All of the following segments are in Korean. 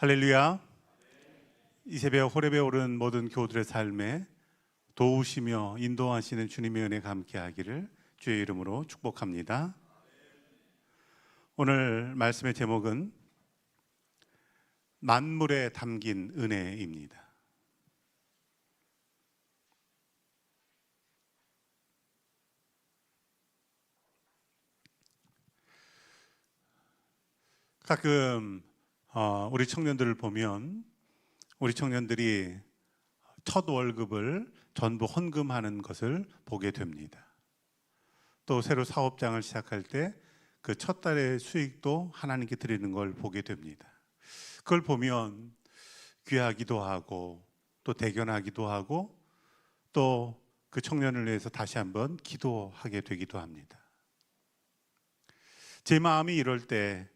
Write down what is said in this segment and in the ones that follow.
할렐루야. 이 새벽 호reb에 오른 모든 교우들의 삶에 도우시며 인도하시는 주님의 은혜가 함께하기를 주의 이름으로 축복합니다. 오늘 말씀의 제목은 만물에 담긴 은혜입니다. 가끔 어, 우리 청년들을 보면 우리 청년들이 첫 월급을 전부 헌금하는 것을 보게 됩니다. 또 새로 사업장을 시작할 때 그 첫 달의 수익도 하나님께 드리는 걸 보게 됩니다. 그걸 보면 귀하기도 하고 또 대견하기도 하고 또 그 청년을 위해서 다시 한번 기도하게 되기도 합니다. 제 마음이 이럴 때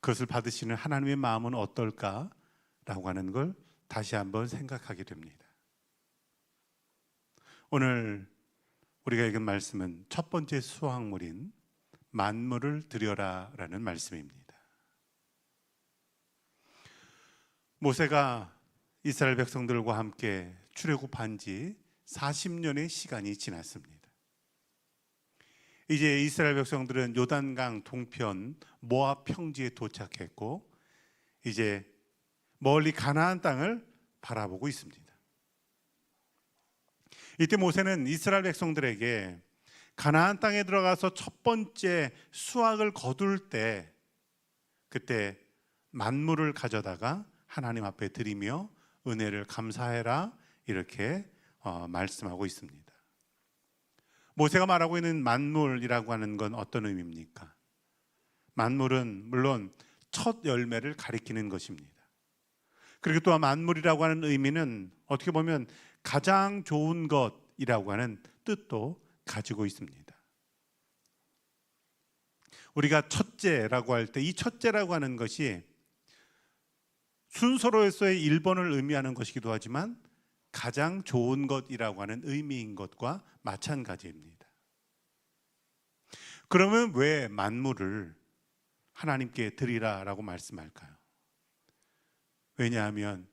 그것을 받으시는 하나님의 마음은 어떨까라고 하는 걸 다시 한번 생각하게 됩니다. 오늘 우리가 읽은 말씀은 첫 번째 수확물인 만물을 드려라라는 말씀입니다. 모세가 이스라엘 백성들과 함께 출애굽한 지 40년의 시간이 지났습니다. 이제 이스라엘 백성들은 요단강 동편 모압 평지에 도착했고 이제 멀리 가나안 땅을 바라보고 있습니다. 이때 모세는 이스라엘 백성들에게 가나안 땅에 들어가서 첫 번째 수확을 거둘 때 그때 만물을 가져다가 하나님 앞에 드리며 은혜를 감사해라 이렇게 어, 말씀하고 있습니다. 모세가 말하고 있는 만물이라고 하는 건 어떤 의미입니까? 만물은 물론 첫 열매를 가리키는 것입니다. 그리고 또한 만물이라고 하는 의미는 어떻게 보면 가장 좋은 것이라고 하는 뜻도 가지고 있습니다. 우리가 첫째라고 할 때 이 첫째라고 하는 것이 순서로서의 1번을 의미하는 것이기도 하지만 가장 좋은 것이라고 하는 의미인 것과 마찬가지입니다. 그러면 왜 만물을 하나님께 드리라라고 말씀할까요? 왜냐하면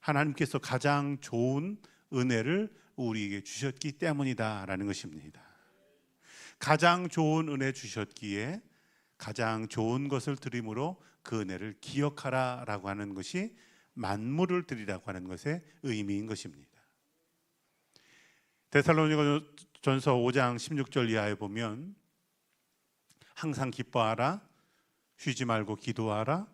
하나님께서 가장 좋은 은혜를 우리에게 주셨기 때문이다라는 것입니다. 가장 좋은 은혜 주셨기에 가장 좋은 것을 드림으로 그 은혜를 기억하라라고 하는 것이 만물을 드리라고 하는 것의 의미인 것입니다. 데살로니가 전서 5장 16절 이하에 보면 항상 기뻐하라 쉬지 말고 기도하라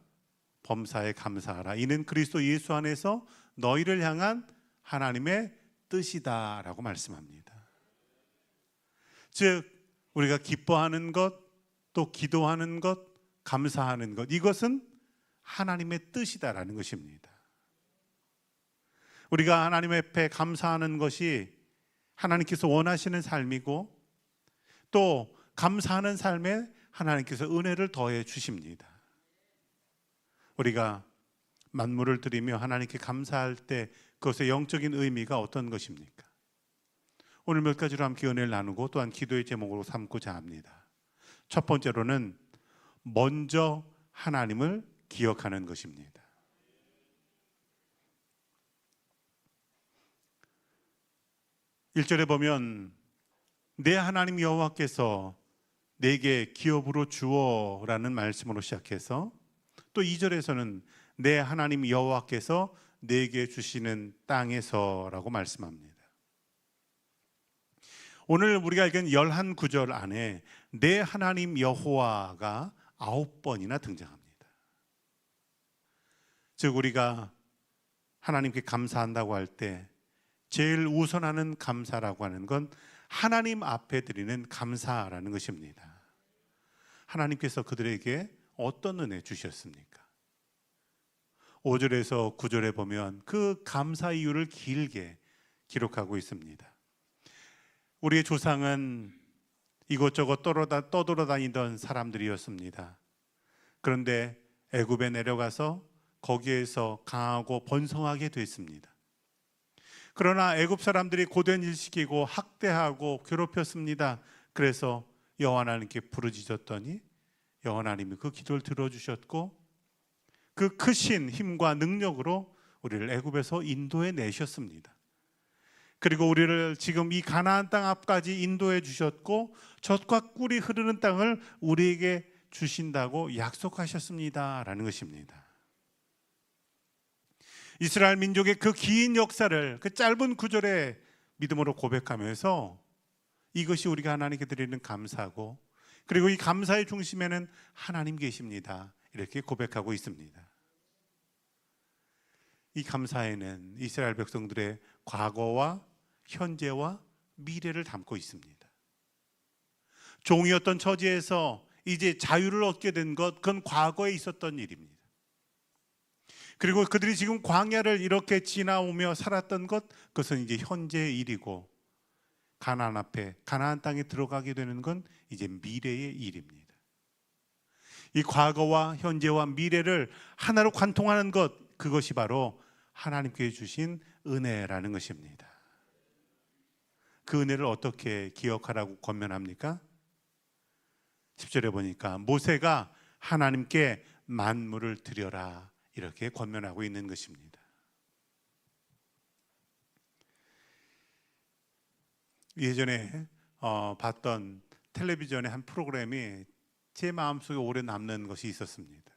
범사에 감사하라 이는 그리스도 예수 안에서 너희를 향한 하나님의 뜻이다라고 말씀합니다. 즉 우리가 기뻐하는 것 또 기도하는 것 감사하는 것 이것은 하나님의 뜻이다라는 것입니다. 우리가 하나님 앞에 감사하는 것이 하나님께서 원하시는 삶이고 또 감사하는 삶에 하나님께서 은혜를 더해 주십니다. 우리가 만물을 드리며 하나님께 감사할 때 그것의 영적인 의미가 어떤 것입니까? 오늘 몇 가지로 함께 은혜를 나누고 또한 기도의 제목으로 삼고자 합니다. 첫 번째로는 먼저 하나님을 기억하는 것입니다. 일절에 보면 내 하나님 여호와께서 내게 기업으로 주어라는 말씀으로 시작해서 또 2절에서는 내 하나님 여호와께서 내게 주시는 땅에서라고 말씀합니다. 오늘 우리가 읽은 11구절 안에 내 하나님 여호와가 아홉 번이나 등장합니다. 즉 우리가 하나님께 감사한다고 할 때 제일 우선하는 감사라고 하는 건 하나님 앞에 드리는 감사라는 것입니다. 하나님께서 그들에게 어떤 은혜 주셨습니까? 5절에서 9절에 보면 그 감사 이유를 길게 기록하고 있습니다. 우리의 조상은 이곳저곳 떠돌아다니던 사람들이었습니다. 그런데 애굽에 내려가서 거기에서 강하고 번성하게 됐습니다. 그러나 애굽 사람들이 고된 일 시키고 학대하고 괴롭혔습니다. 그래서 여호와 하나님께 부르짖었더니 여호와 하나님이 그 기도를 들어주셨고 그 크신 힘과 능력으로 우리를 애굽에서 인도해 내셨습니다. 그리고 우리를 지금 이 가나안 땅 앞까지 인도해 주셨고 젖과 꿀이 흐르는 땅을 우리에게 주신다고 약속하셨습니다라는 것입니다. 이스라엘 민족의 그 긴 역사를 그 짧은 구절에 믿음으로 고백하면서 이것이 우리가 하나님께 드리는 감사고 그리고 이 감사의 중심에는 하나님 계십니다. 이렇게 고백하고 있습니다. 이 감사에는 이스라엘 백성들의 과거와 현재와 미래를 담고 있습니다. 종이었던 처지에서 이제 자유를 얻게 된 것, 그건 과거에 있었던 일입니다. 그리고 그들이 지금 광야를 이렇게 지나오며 살았던 것, 그것은 이제 현재의 일이고 가나안 앞에 가나안 땅에 들어가게 되는 건 이제 미래의 일입니다. 이 과거와 현재와 미래를 하나로 관통하는 것, 그것이 바로 하나님께 주신 은혜라는 것입니다. 그 은혜를 어떻게 기억하라고 권면합니까? 10절에 보니까 모세가 하나님께 만물을 드려라 이렇게 권면하고 있는 것입니다. 예전에 어, 봤던 텔레비전의 한 프로그램이 제 마음속에 오래 남는 것이 있었습니다.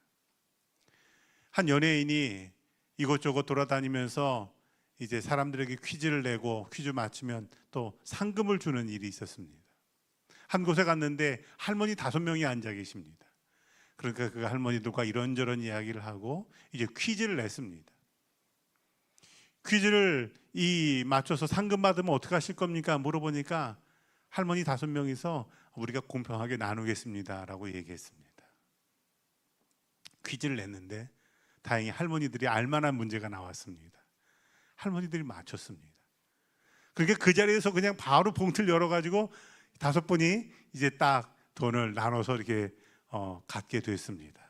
한 연예인이 이곳저곳 돌아다니면서 이제 사람들에게 퀴즈를 내고 퀴즈 맞추면 또 상금을 주는 일이 있었습니다. 한 곳에 갔는데 할머니 다섯 명이 앉아 계십니다. 그러니까 그 할머니들과 이런저런 이야기를 하고 이제 퀴즈를 냈습니다. 퀴즈를 이 맞춰서 상금 받으면 어떻게 하실 겁니까? 물어보니까 할머니 다섯 명이서 우리가 공평하게 나누겠습니다라고 얘기했습니다. 퀴즈를 냈는데 다행히 할머니들이 알만한 문제가 나왔습니다. 할머니들이 맞췄습니다. 그러니까 그 자리에서 그냥 바로 봉투를 열어가지고 다섯 분이 이제 딱 돈을 나눠서 이렇게 어, 갖게 됐습니다.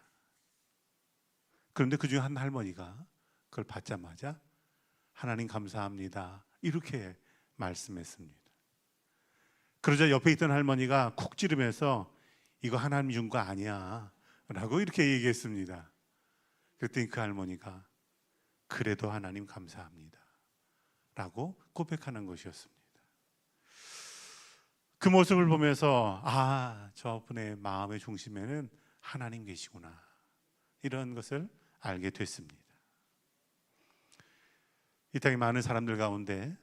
그런데 그 중에 한 할머니가 그걸 받자마자 하나님 감사합니다. 이렇게 말씀했습니다. 그러자 옆에 있던 할머니가 쿡 찌르면서 이거 하나님 준 거 아니야. 라고 이렇게 얘기했습니다. 그랬더니 그 할머니가 그래도 하나님 감사합니다. 라고 고백하는 것이었습니다. 그 모습을 보면서 아, 저분의 마음의 중심에는 하나님 계시구나. 이런 것을 알게 됐습니다. 이 땅에 많은 사람들 가운데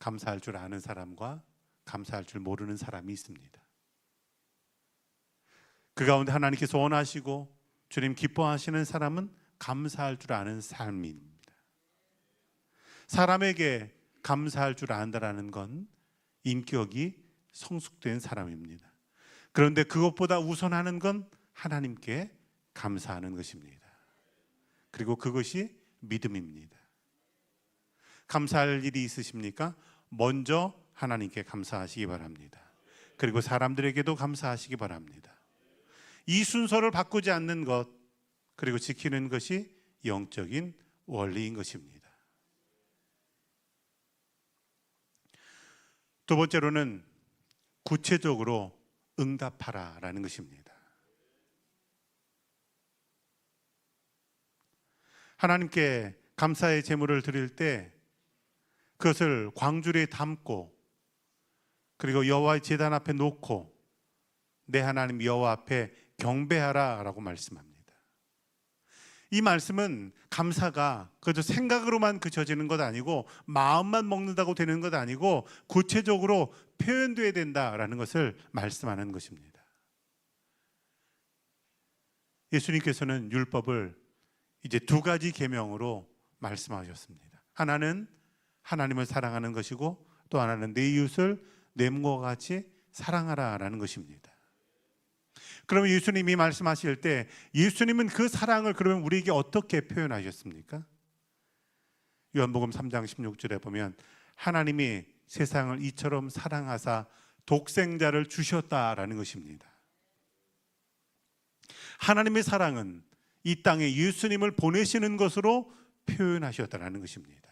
감사할 줄 아는 사람과 감사할 줄 모르는 사람이 있습니다. 그 가운데 하나님께서 원하시고 주님 기뻐하시는 사람은 감사할 줄 아는 삶입니다. 사람에게 감사할 줄 안다라는 건 인격이 성숙된 사람입니다. 그런데 그것보다 우선하는 건 하나님께 감사하는 것입니다. 그리고 그것이 믿음입니다. 감사할 일이 있으십니까? 먼저 하나님께 감사하시기 바랍니다. 그리고 사람들에게도 감사하시기 바랍니다. 이 순서를 바꾸지 않는 것, 그리고 지키는 것이 영적인 원리인 것입니다. 두 번째로는 구체적으로 응답하라라는 것입니다. 하나님께 감사의 제물을 드릴 때 그것을 광주리에 담고 그리고 여호와의 제단 앞에 놓고 내 하나님 여호와 앞에 경배하라라고 말씀합니다. 이 말씀은 감사가 그저 생각으로만 그쳐지는 것 아니고 마음만 먹는다고 되는 것 아니고 구체적으로 표현돼야 된다라는 것을 말씀하는 것입니다. 예수님께서는 율법을 이제 두 가지 계명으로 말씀하셨습니다. 하나는 하나님을 사랑하는 것이고 또 하나는 내 이웃을 내 몸과 같이 사랑하라라는 것입니다. 그러면 예수님이 말씀하실 때 예수님은 그 사랑을 그러면 우리에게 어떻게 표현하셨습니까? 요한복음 3장 16절에 보면 하나님이 세상을 이처럼 사랑하사 독생자를 주셨다라는 것입니다. 하나님의 사랑은 이 땅에 예수님을 보내시는 것으로 표현하셨다라는 것입니다.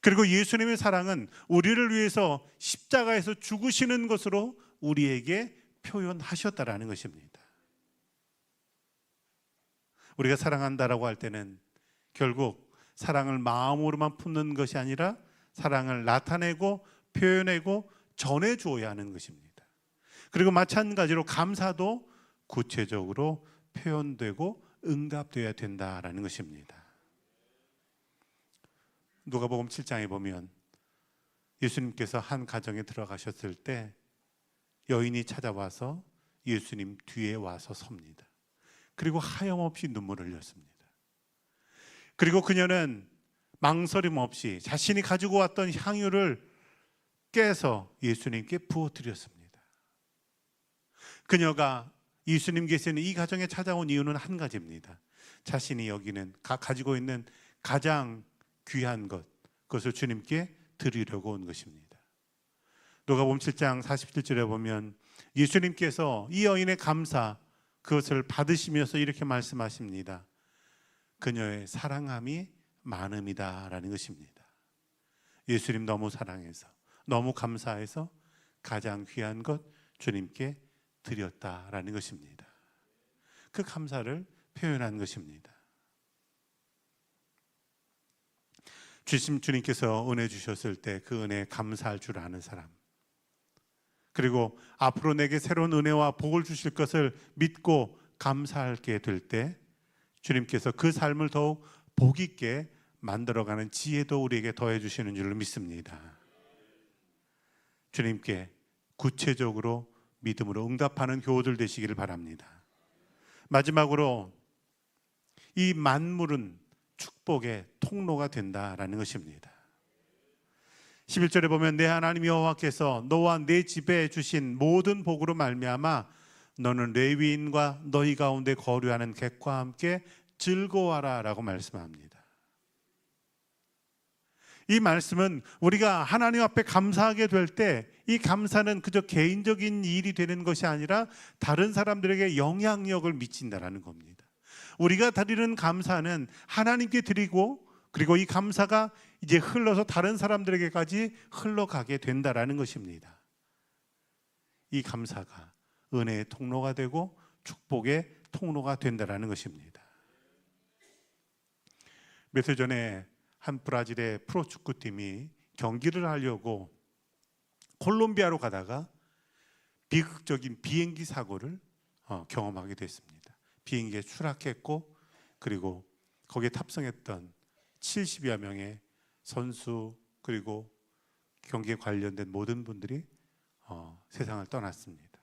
그리고 예수님의 사랑은 우리를 위해서 십자가에서 죽으시는 것으로 우리에게 표현하셨다라는 것입니다. 우리가 사랑한다라고 할 때는 결국 사랑을 마음으로만 품는 것이 아니라 사랑을 나타내고 표현하고 전해 주어야 하는 것입니다. 그리고 마찬가지로 감사도 구체적으로 표현되고 응답되어야 된다라는 것입니다. 누가복음 7장에 보면 예수님께서 한 가정에 들어가셨을 때 여인이 찾아와서 예수님 뒤에 와서 섭니다. 그리고 하염없이 눈물을 흘렸습니다. 그리고 그녀는 망설임 없이 자신이 가지고 왔던 향유를 깨서 예수님께 부어드렸습니다. 그녀가 예수님께서는 이 가정에 찾아온 이유는 한 가지입니다. 자신이 여기는 가, 가지고 있는 가장 귀한 것, 그것을 주님께 드리려고 온 것입니다. 누가복음 7장 47절에 보면 예수님께서 이 여인의 감사 그것을 받으시면서 이렇게 말씀하십니다. 그녀의 사랑함이 많음이다라는 것입니다. 예수님 너무 사랑해서 너무 감사해서 가장 귀한 것 주님께 드렸다라는 것입니다. 그 감사를 표현한 것입니다. 주심 주님께서 은혜 주셨을 때 그 은혜에 감사할 줄 아는 사람. 그리고 앞으로 내게 새로운 은혜와 복을 주실 것을 믿고 감사하게 될 때 주님께서 그 삶을 더욱 복 있게 만들어가는 지혜도 우리에게 더해 주시는 줄로 믿습니다. 주님께 구체적으로 믿음으로 응답하는 교우들 되시기를 바랍니다. 마지막으로 이 만물은 축복의 통로가 된다라는 것입니다. 11절에 보면 내 하나님 여호와께서 너와 내 집에 주신 모든 복으로 말미암아 너는 레위인과 너희 가운데 거류하는 객과 함께 즐거워하라라고 말씀합니다. 이 말씀은 우리가 하나님 앞에 감사하게 될 때 이 감사는 그저 개인적인 일이 되는 것이 아니라 다른 사람들에게 영향력을 미친다라는 겁니다. 우리가 드리는 감사는 하나님께 드리고 그리고 이 감사가 이제 흘러서 다른 사람들에게까지 흘러가게 된다라는 것입니다. 이 감사가 은혜의 통로가 되고 축복의 통로가 된다라는 것입니다. 며칠 전에 한 브라질의 프로축구팀이 경기를 하려고 콜롬비아로 가다가 비극적인 비행기 사고를 어, 경험하게 됐습니다. 비행기에 추락했고 그리고 거기에 탑승했던 70여 명의 선수 그리고 경기에 관련된 모든 분들이 어, 세상을 떠났습니다.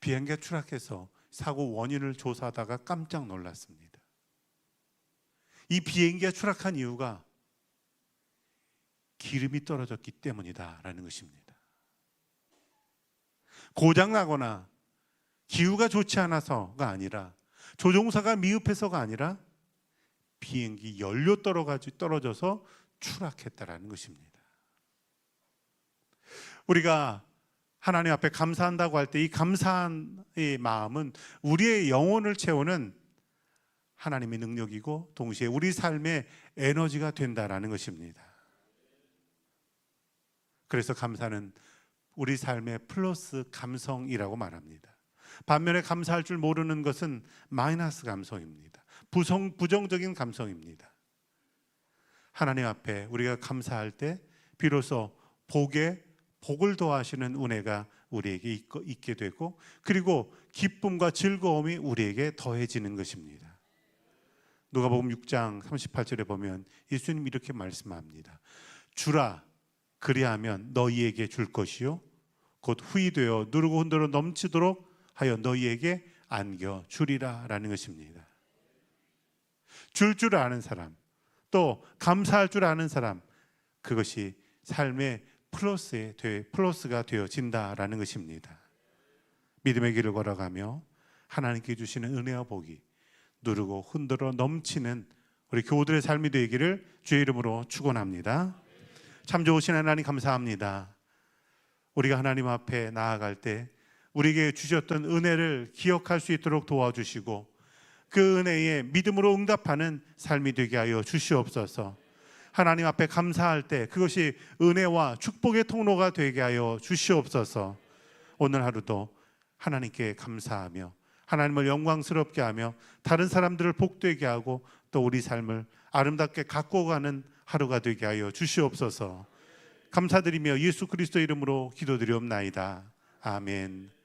비행기가 추락해서 사고 원인을 조사하다가 깜짝 놀랐습니다. 이 비행기가 추락한 이유가 기름이 떨어졌기 때문이다라는 것입니다. 고장 나거나 기후가 좋지 않아서가 아니라 조종사가 미흡해서가 아니라 비행기 연료 떨어져서 추락했다라는 것입니다. 우리가 하나님 앞에 감사한다고 할 때 이 감사한 이 마음은 우리의 영혼을 채우는 하나님의 능력이고 동시에 우리 삶의 에너지가 된다라는 것입니다. 그래서 감사는 우리 삶의 플러스 감성이라고 말합니다. 반면에 감사할 줄 모르는 것은 마이너스 감성입니다. 부성 부정적인 감성입니다. 하나님 앞에 우리가 감사할 때 비로소 복에 복을 더하시는 은혜가 우리에게 있게 되고 그리고 기쁨과 즐거움이 우리에게 더해지는 것입니다. 누가복음 6장 38절에 보면 예수님 이렇게 말씀합니다. 주라 그리하면 너희에게 줄 것이요 곧 후이되어 누르고 흔들어 넘치도록 하여 너희에게 안겨 주리라라는 것입니다. 줄 줄 아는 사람, 또 감사할 줄 아는 사람, 그것이 삶의 플러스에 플러스가 되어진다라는 것입니다. 믿음의 길을 걸어가며 하나님께 주시는 은혜와 복이 누르고 흔들어 넘치는 우리 교우들의 삶이 되기를 주의 이름으로 축원합니다. 참 좋으신 하나님 감사합니다. 우리가 하나님 앞에 나아갈 때 우리에게 주셨던 은혜를 기억할 수 있도록 도와주시고 그 은혜에 믿음으로 응답하는 삶이 되게 하여 주시옵소서. 하나님 앞에 감사할 때 그것이 은혜와 축복의 통로가 되게 하여 주시옵소서. 오늘 하루도 하나님께 감사하며 하나님을 영광스럽게 하며 다른 사람들을 복되게 하고 또 우리 삶을 아름답게 갖고 가는 하루가 되게 하여 주시옵소서. 감사드리며 예수 그리스도 이름으로 기도드리옵나이다. 아멘.